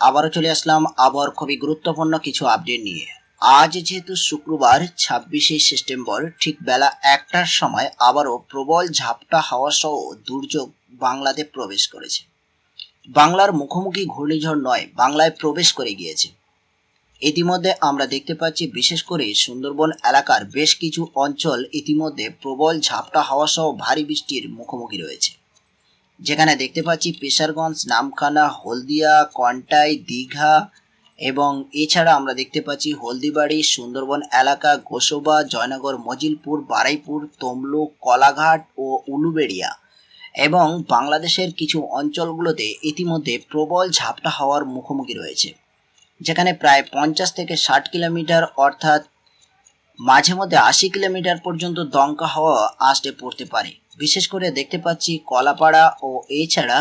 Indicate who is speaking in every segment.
Speaker 1: আবারও চলে আসলাম আবহাওয়ার খুবই গুরুত্বপূর্ণ কিছু আপডেট নিয়ে। আজ যেহেতু শুক্রবার, ছাব্বিশে সেপ্টেম্বর, ঠিক বেলা একটার সময় আবারও প্রবল ঝাপটা হাওয়া সহ দুর্যোগ বাংলাতে প্রবেশ করেছে। বাংলার মুখোমুখি ঘূর্ণিঝড় নয়, বাংলায় প্রবেশ করে গিয়েছে। ইতিমধ্যে আমরা দেখতে পাচ্ছি, বিশেষ করে সুন্দরবন এলাকার বেশ কিছু অঞ্চল ইতিমধ্যে প্রবল ঝাপটা হাওয়া সহ ভারী বৃষ্টির মুখোমুখি রয়েছে। যেখানে দেখতে পাচ্ছি পেশারগঞ্জ, নামখানা, হলদিয়া, কন্টাই, দীঘা এবং এছাড়া আমরা দেখতে পাচ্ছি হলদিবাড়ি, সুন্দরবন এলাকা, গোসবা, জয়নগর, মজিলপুর, বারাইপুর তমলুক কলাঘাট ও উলুবেড়িয়া এবং বাংলাদেশের কিছু অঞ্চলগুলোতে ইতিমধ্যে প্রবল ঝাপটা হওয়ার মুখোমুখি রয়েছে, যেখানে প্রায় পঞ্চাশ থেকে ষাট কিলোমিটার অর্থাৎ মাঝে মধ্যে আশি কিলোমিটার পর্যন্ত দমকা হাওয়া আসতে পড়তে পারে। বিশেষ করে দেখতে পাচ্ছি কলাপাড়া ও এছাড়া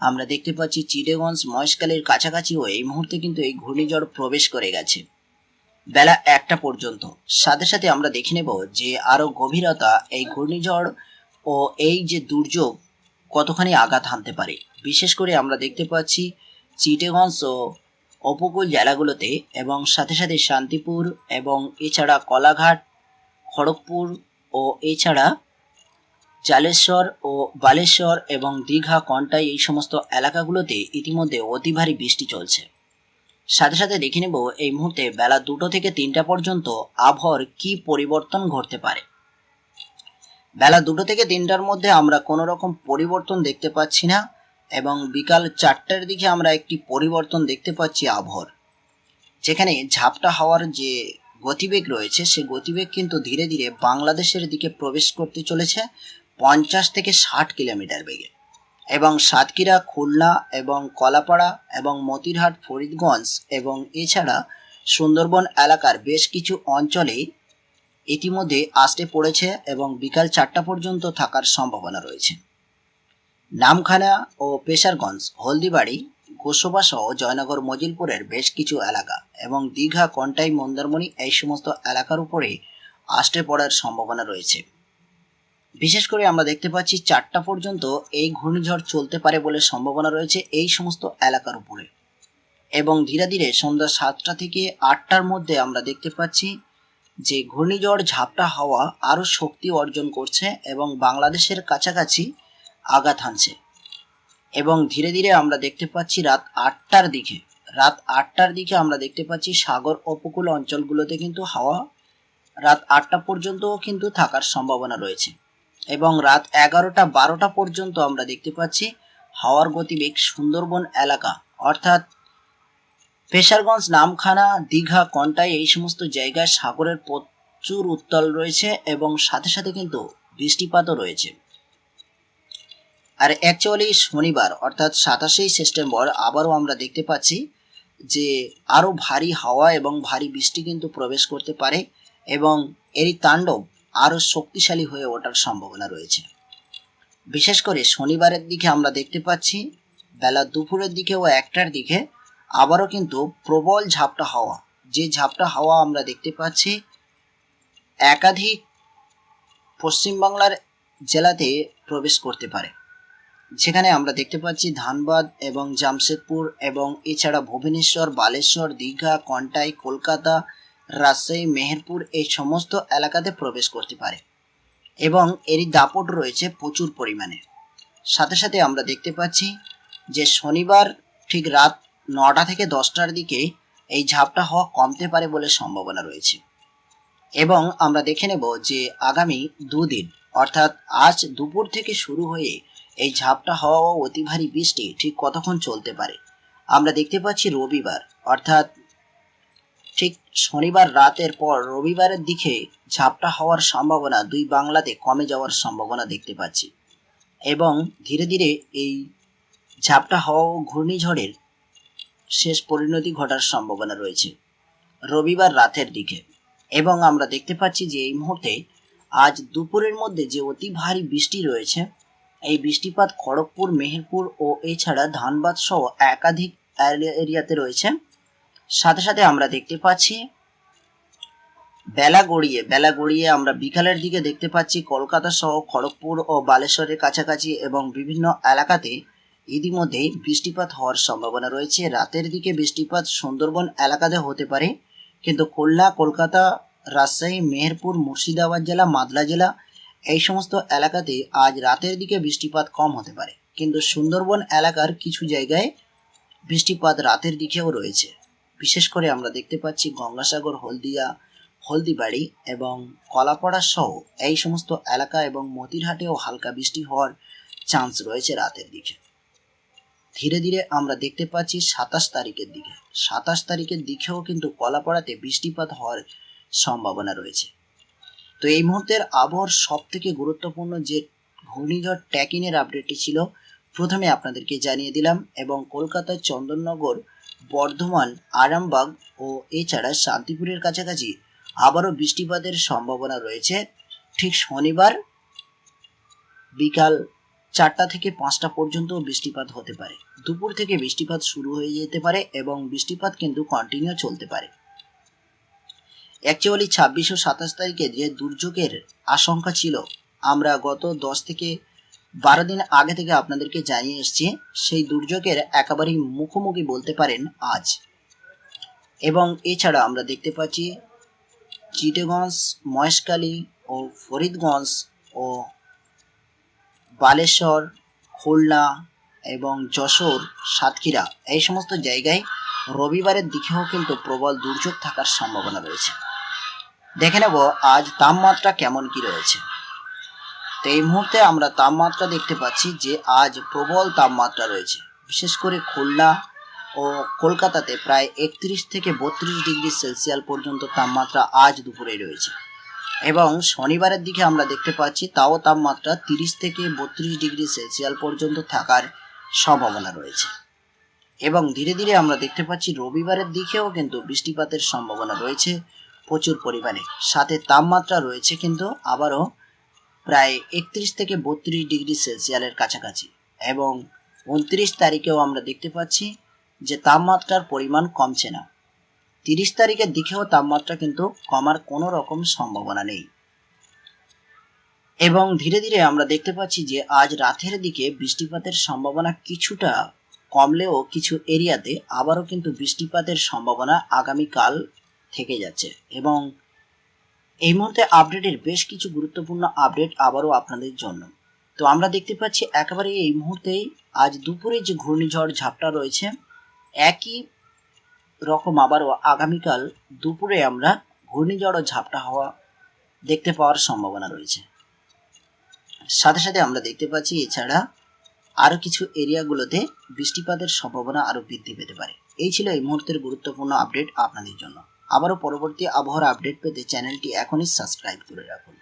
Speaker 1: আমরা দেখতে পাচ্ছি চিটেগঞ্জ মহেশখালীর কাছাকাছিও এই মুহূর্তে কিন্তু এই ঘূর্ণিঝড় প্রবেশ করে গেছে। বেলা একটা পর্যন্ত। সাথে সাথে আমরা দেখে নেব যে আরও গভীরতা এই ঘূর্ণিঝড় ও এই যে দুর্যোগ কতখানি আঘাত হানতে পারে। বিশেষ করে আমরা দেখতে পাচ্ছি চিটেগঞ্জ ও উপকূল জেলাগুলোতে এবং সাথে সাথে শান্তিপুর এবং এছাড়া কলাঘাট, খড়গপুর ও এছাড়া জালেশ্বর ও বালেশ্বর এবং দীঘা কন্টাই এই সমস্ত এলাকাগুলোতে ইতিমধ্যে অতি ভারী বৃষ্টি চলছে। সাথে সাথে দেখে নেব এই মুহূর্তে বেলা দুটো থেকে তিনটা পর্যন্ত আবহাওয়ার কি পরিবর্তন ঘটতে পারে। বেলা দুটো থেকে তিনটার মধ্যে আমরা কোনো রকম পরিবর্তন দেখতে পাচ্ছি না এবং বিকাল চারটার দিকে আমরা একটি পরিবর্তন দেখতে পাচ্ছি আবহাওয়ার। যেখানে ঝাপটা হওয়ার যে গতিবেগ রয়েছে, সে গতিবেগ কিন্তু ধীরে ধীরে বাংলাদেশের দিকে প্রবেশ করতে চলেছে পঞ্চাশ থেকে ষাট কিলোমিটার বেগে। এবং সাতক্ষীরা, খুলনা এবং কলাপাড়া এবং মতিরহাট, ফরিদগঞ্জ এবং এছাড়া সুন্দরবন এলাকার বেশ কিছু অঞ্চলে ইতিমধ্যে আসতে পড়েছে এবং বিকাল চারটা পর্যন্ত থাকার সম্ভাবনা রয়েছে। নামখানা ও পেশারগঞ্জ, হলদিবাড়ি গোসবা সহ জয়নগর, মজিলপুরের বেশ কিছু এলাকা এবং দীঘা, কন্টাই, মন্দারমণি এই সমস্ত এলাকার উপরে আসতে পড়ার সম্ভাবনা রয়েছে। বিশেষ করে আমরা দেখতে পাচ্ছি চারটা পর্যন্ত এই ঘূর্ণিঝড় চলতে পারে বলে সম্ভাবনা রয়েছে এই সমস্ত এলাকার উপরে। এবং ধীরে ধীরে সন্ধ্যা সাতটা থেকে আটটার মধ্যে আমরা দেখতে পাচ্ছি যে ঘূর্ণিঝড় ঝাপটা হাওয়া আরও শক্তি অর্জন করছে এবং বাংলাদেশের কাছাকাছি আঘাত হানছে। এবং ধীরে ধীরে আমরা দেখতে পাচ্ছি রাত আটটার দিকে, রাত আটটার দিকে আমরা দেখতে পাচ্ছি সাগর উপকূল অঞ্চলগুলোতে কিন্তু হাওয়া রাত আটটা পর্যন্তও কিন্তু থাকার সম্ভাবনা রয়েছে। এবং রাত এগারোটা বারোটা পর্যন্ত আমরা দেখতে পাচ্ছি হাওয়ার গতিবেগ সুন্দরবন এলাকা। অর্থাৎ পেশারগঞ্জ, নামখানা, দীঘা, কন্টাই এই সমস্ত জায়গায় সাগরের প্রচুর উত্তাল রয়েছে এবং সাথে সাথে কিন্তু বৃষ্টিপাতও রয়েছে। আর অ্যাকচুয়ালি শনিবার, অর্থাৎ সাতাশেই সেপ্টেম্বর, আবারও আমরা দেখতে পাচ্ছি যে আরও ভারী হাওয়া এবং ভারী বৃষ্টি কিন্তু প্রবেশ করতে পারে এবং এরই তাণ্ডব আরও শক্তিশালী হয়ে ওঠার সম্ভাবনা রয়েছে। বিশেষ করে শনিবারের দিকে আমরা দেখতে পাচ্ছি, বেলা দুপুরের দিকে ও একটার দিকে আবারও কিন্তু প্রবল ঝাপটা হাওয়া। যে ঝাপটা হাওয়া আমরা দেখতে পাচ্ছি, একাধিক পশ্চিমবাংলার জেলাতে প্রবেশ করতে পারে। যেখানে আমরা দেখতে পাচ্ছি ধানবাদ এবং জামশেদপুর এবং এছাড়া ভুবনেশ্বর, বালেশ্বর, দীঘা, কন্টাই, কলকাতা রাজশাহী, মেহেরপুর এই সমস্ত এলাকাতে প্রবেশ করতে পারে এবং এরই দাপট রয়েছে প্রচুর পরিমাণে। সাথে সাথে আমরা দেখতে পাচ্ছি যে শনিবার ঠিক রাত নটা থেকে দশটার দিকে এই ঝাপটা হওয়া কমতে পারে বলে সম্ভাবনা রয়েছে। এবং আমরা দেখে নেব যে আগামী দুদিন, অর্থাৎ আজ দুপুর থেকে শুরু হয়ে এই ঝাপটা হওয়া অতি ভারী বৃষ্টি ঠিক কতক্ষণ চলতে পারে? আমরা দেখতে পাচ্ছি রবিবার, অর্থাৎ ঠিক শনিবার রাতের পর রবিবারের দিকে ঝাপটা হওয়ার সম্ভাবনা দুই বাংলাতে কমে যাওয়ার সম্ভাবনা দেখতে পাচ্ছি। এবং ধীরে ধীরে এই ঝাপটা হওয়া ও ঘূর্ণিঝড়ের শেষ পরিণতি ঘটার সম্ভাবনা রয়েছে রবিবার রাতের দিকে। এবং আমরা দেখতে পাচ্ছি যে এই মুহূর্তে আজ দুপুরের মধ্যে যে অতি ভারী বৃষ্টি রয়েছে, এই বৃষ্টিপাত খড়গপুর, মেহেরপুর ও এছাড়া ধানবাদ সহ একাধিক এরিয়াতে রয়েছে। সাথে সাথে আমরা দেখতে পাচ্ছি, বেলা গড়িয়ে বেলা গড়িয়ে আমরা বিকালের দিকে দেখতে পাচ্ছি কলকাতা সহ খড়গপুর ও বালেশ্বরের কাছাকাছি এবং বিভিন্ন এলাকাতে ইতিমধ্যেই বৃষ্টিপাত হওয়ার সম্ভাবনা রয়েছে। রাতের দিকে বৃষ্টিপাত সুন্দরবন এলাকাতে হতে পারে, কিন্তু খুলনা, কলকাতা, রাজশাহী, মেহেরপুর, মুর্শিদাবাদ জেলা মাদলা জেলা এই সমস্ত এলাকাতে আজ রাতের দিকে বৃষ্টিপাত কম হতে পারে। কিন্তু সুন্দরবন এলাকার কিছু জায়গায় বৃষ্টিপাত রাতের দিকেও রয়েছে। বিশেষ করে আমরা দেখতে পাচ্ছি গঙ্গাসাগর, হলদিয়া, হলদিবাড়ি এবং কলাপাড়া সহ এই সমস্ত এলাকা এবং মতিরহাটেও হালকা বৃষ্টি হওয়ার চান্স রয়েছে রাতের দিকে। ধীরে ধীরে আমরা দেখতে পাচ্ছি সাতাশ তারিখের দিকে। সাতাশ তারিখের দিকেও কিন্তু কলাপাড়াতে বৃষ্টিপাত হওয়ার সম্ভাবনা রয়েছে। তো এই মুহূর্তের আবহাওয়ার সব থেকে গুরুত্বপূর্ণ যে ঘূর্ণিঝড় ট্যাকিনের আপডেটটি ছিল, প্রথমে আপনাদেরকে জানিয়ে দিলাম এবং কলকাতার চন্দননগর বর্ধমান, আরামবাগ ও এছাড়া শান্তিপুরের কাছাকাছি আবারও বৃষ্টিপাতের সম্ভাবনা রয়েছে। ঠিক শনিবার বিকাল চারটা থেকে পাঁচটা পর্যন্ত বৃষ্টিপাত হতে পারে। দুপুর থেকে বৃষ্টিপাত শুরু হয়ে যেতে পারে এবং বৃষ্টিপাত কিন্তু কন্টিনিউ চলতে পারে। অ্যাকচুয়ালি ছাব্বিশ ও সাতাশ তারিখে যে দুর্যোগের আশঙ্কা ছিল, আমরা গত দশ থেকে বারো দিন আগে থেকে আপনাদেরকে জানিয়ে এসেছি, সেই দুর্যোগের একেবারেই মুখোমুখি বলতে পারেন আজ। এবং এছাড়া আমরা দেখতে পাচ্ছি, চিটেগঞ্জ, মহেশখালী ও ফরিদগঞ্জ ও বালেশ্বর, খুলনা এবং যশোর, সাতক্ষীরা এই সমস্ত জায়গায় রবিবারের দিকেও কিন্তু প্রবল দুর্যোগ থাকার সম্ভাবনা রয়েছে। দেখে নেব আজ তাপমাত্রা কেমন কি রয়েছে। তো এই মুহূর্তে আমরা তাপমাত্রা দেখতে পাচ্ছি যে আজ প্রবল তাপমাত্রা রয়েছে। বিশেষ করে খুলনা ও কলকাতাতে প্রায় একত্রিশ থেকে বত্রিশ ডিগ্রি সেলসিয়াল পর্যন্ত তাপমাত্রা আজ দুপুরে রয়েছে। এবং শনিবারের দিকে আমরা দেখতে পাচ্ছি তাও তাপমাত্রা তিরিশ থেকে বত্রিশ ডিগ্রি সেলসিয়াল পর্যন্ত থাকার সম্ভাবনা রয়েছে। এবং ধীরে ধীরে আমরা দেখতে পাচ্ছি রবিবারের দিকেও কিন্তু বৃষ্টিপাতের সম্ভাবনা রয়েছে। প্রচুর পরিমাণে। সাথে তাপমাত্রা রয়েছে কিন্তু আবারও প্রায় একত্রিশ থেকে বত্রিশ ডিগ্রি সেলসিয়ালের কাছাকাছি। এবং উনত্রিশ তারিখেও আমরা দেখতে পাচ্ছি যে তাপমাত্রার পরিমাণ কমছে না। তিরিশ তারিখের দিকেও তাপমাত্রা কিন্তু কমার কোনো রকম সম্ভাবনা নেই। এবং ধীরে ধীরে আমরা দেখতে পাচ্ছি যে আজ রাতের দিকে বৃষ্টিপাতের সম্ভাবনা কিছুটা কমলেও কিছু এরিয়াতে আবারও কিন্তু বৃষ্টিপাতের সম্ভাবনা আগামীকাল থেকে যাচ্ছে। এবং এই মুহূর্তে আপডেটের বেশ কিছু গুরুত্বপূর্ণ আপডেট আবারও আপনাদের জন্য। তো আমরা দেখতে পাচ্ছি একেবারে এই মুহূর্তেই আজ দুপুরে যে ঘূর্ণিঝড় ঝাপটা রয়েছে, একই রকম আবারও আগামীকাল দুপুরে আমরা ঘূর্ণিঝড় ও ঝাপটা হওয়া দেখতে পাওয়ার সম্ভাবনা রয়েছে। সাথে সাথে আমরা দেখতে পাচ্ছি এছাড়া আরও কিছু এরিয়াগুলোতে বৃষ্টিপাতের সম্ভাবনা আরও বৃদ্ধি পেতে পারে। এই ছিল এই মুহূর্তের গুরুত্বপূর্ণ আপডেট আপনাদের জন্য। আবারও পরবর্তী আবহাওয়ার আপডেট পেতে চ্যানেলটি এখনই সাবস্ক্রাইব করে রাখুন।